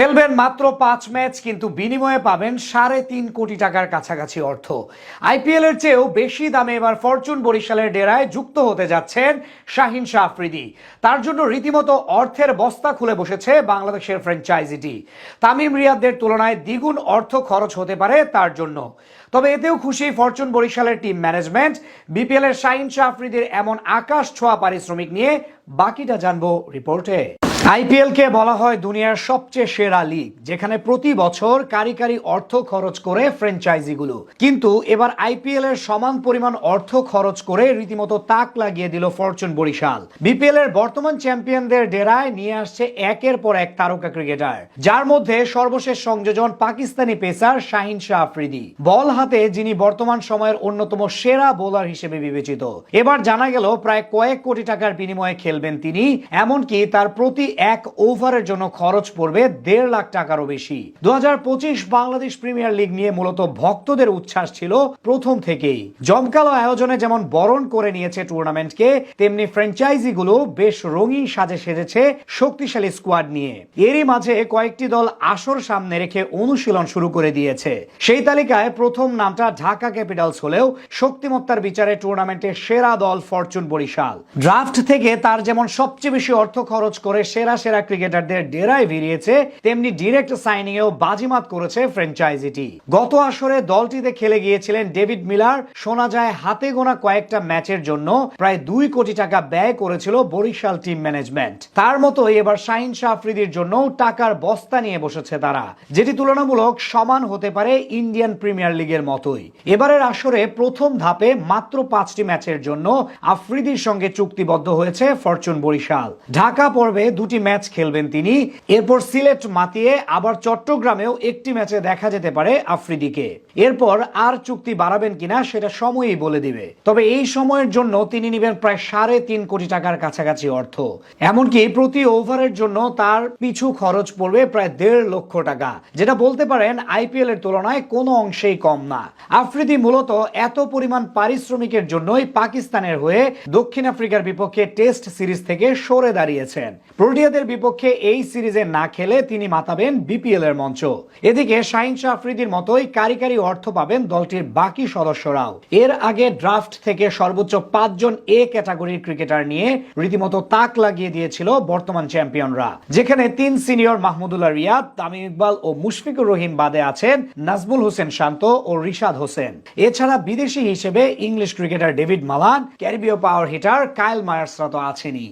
খেলবেন মাত্র পাঁচ ম্যাচ, কিন্তু বিনিময়ে পাবেন সাড়ে তিন কোটি টাকার কাছাকাছি অর্থ। আইপিএল এর চেয়েও বেশি দামে এবার ফরচুন বরিশালের ডেরায় যুক্ত হতে যাচ্ছেন শাহিন শাহ আফ্রিদি। তার জন্য রীতিমতো অর্থের বস্তা খুলে বসেছে বাংলাদেশের ফ্র্যাঞ্চাইজিটি। তামিম রিয়াদদের তুলনায় দ্বিগুণ অর্থ খরচ হতে পারে তার জন্য। তবে এতেও খুশি ফরচুন বরিশালের টিম ম্যানেজমেন্ট। বিপিএল এর শাহিন শাহ আফ্রিদির এমন আকাশ ছোঁয়া পারিশ্রমিক নিয়ে বাকিটা জানব রিপোর্টে। আইপিএল কে বলা হয় দুনিয়ার সবচেয়ে সেরা লিগ, যেখানে প্রতি বছর কারি কারি অর্থ খরচ করে ফ্র্যাঞ্চাইজিগুলো। কিন্তু এবার আইপিএল এর সমান পরিমাণ অর্থ খরচ করে রীতিমতো তাক লাগিয়ে দিল ফরচুন বরিশাল। বিপিএল এর বর্তমান চ্যাম্পিয়নদের ডেরায় নিয়ে আসছে একের পর এক তারকা ক্রিকেটার, যার মধ্যে সর্বশেষ সংযোজন পাকিস্তানি পেসার শাহিন শাহ আফ্রিদি। বল হাতে যিনি বর্তমান সময়ের অন্যতম সেরা বোলার হিসেবে বিবেচিত। এবার জানা গেল, প্রায় কয়েক কোটি টাকার বিনিময়ে খেলবেন তিনি, এমনকি তার প্রতি এক ওভারের জন্য খরচ পড়বে দেড় লাখ টাকারও বেশি। দু বাংলাদেশ প্রিমিয়ার লিগ নিয়ে মূলত ভক্তদের উচ্ছ্বাস ছিল প্রথম থেকেই। জমকালো আয়োজনে যেমন বরণ করে নিয়েছে টুর্নামেন্টকে, তেমনি ফ্র্যাঞ্চাইজিগুলো বেশ রঙিন সাজে সেজেছে শক্তিশালী স্কোয়াড নিয়ে। এরই মাঝে কয়েকটি দল আসর সামনে রেখে অনুশীলন শুরু করে দিয়েছে। সেই তালিকায় প্রথম নামটা ঢাকা ক্যাপিটালস হলেও শক্তিমত্তার বিচারে টুর্নামেন্টের সেরা দল ফরচুন বরিশাল। ড্রাফট থেকে তার যেমন সবচেয়ে বেশি অর্থ খরচ করে সেরা সেরা সেরা ক্রিকেটারদের ডেরায় ভিড়িয়েছে তেমনি ডিরেক্ট সাইনিং এও বাজিমাত করেছে ফ্র্যাঞ্চাইজিটি। গত আসরে দলটিতে খেলে গিয়েছিলেন ডেভিড মিলার। শোনা যায়, হাতে গোনা কয়েকটা ম্যাচের জন্য প্রায় দুই কোটি টাকা ব্যয় করেছিল বরিশাল টিম ম্যানেজমেন্ট। তার মতোই এবার শাহিন শাহ আফ্রিদির জন্য টাকার বস্তা নিয়ে বসেছে তারা, যেটি তুলনামূলক সমান হতে পারে ইন্ডিয়ান প্রিমিয়ার লিগের মতোই। এবারের আসরে প্রথম ধাপে মাত্র পাঁচটি ম্যাচের জন্য আফ্রিদির সঙ্গে চুক্তিবদ্ধ হয়েছে ফরচুন বরিশাল। ঢাকা পর্বে দুটি ম্যাচ খেলবেন তিনি। এরপর সিলেট মাতিয়ে আবার চট্টগ্রামেও একটি ম্যাচে দেখা যেতে পারে আফ্রিদিকে। এরপর আর চুক্তি বাড়াবেন কিনা সেটা সময়ই বলে দিবে। তবে এই সময়ের জন্য তিনি নেবেন প্রায় সাড়ে তিন কোটি টাকার কাছাকাছি অর্থ। এমনকি প্রতি ওভারের জন্য তার পিছু খরচ পড়বে প্রায় দেড় লক্ষ টাকা। যেটা বলতে পারেন আইপিএল এর তুলনায় কোনো অংশেই কম না। আফ্রিদি মূলত এত পরিমাণ পারিশ্রমিকের জন্যই পাকিস্তানের হয়ে দক্ষিণ আফ্রিকার বিপক্ষে টেস্ট সিরিজ থেকে সরে দাঁড়িয়েছেন। প্রোটিয়াদের বিপক্ষে এই সিরিজে না খেলে তিনি মাতাবেন বিপিএল এর মঞ্চ। এদিকে শাহিন শাহ আফ্রিদির মতোই কারি কারি অর্থ পাবেন দলটির বাকি সদস্যরাও। এর আগে ড্রাফট থেকে সর্বোচ্চ পাঁচজন এ ক্যাটাগরির ক্রিকেটার নিয়ে রীতিমতো তাক লাগিয়ে দিয়েছিল বর্তমান চ্যাম্পিয়নরা। যেখানে তিন সিনিয়র মাহমুদুল্লাহ রিয়াদ, তামিম ইকবাল ও মুশফিকুর রহিম বাদে আছেন নাজমুল হোসেন শান্ত ও রিশাদ হোসেন। এছাড়া বিদেশি হিসেবে ইংলিশ ক্রিকেটার ডেভিড মালান, ক্যারিবীয় পাওয়ার হিটার কাইল মায়ার্সরা তো আছেনই।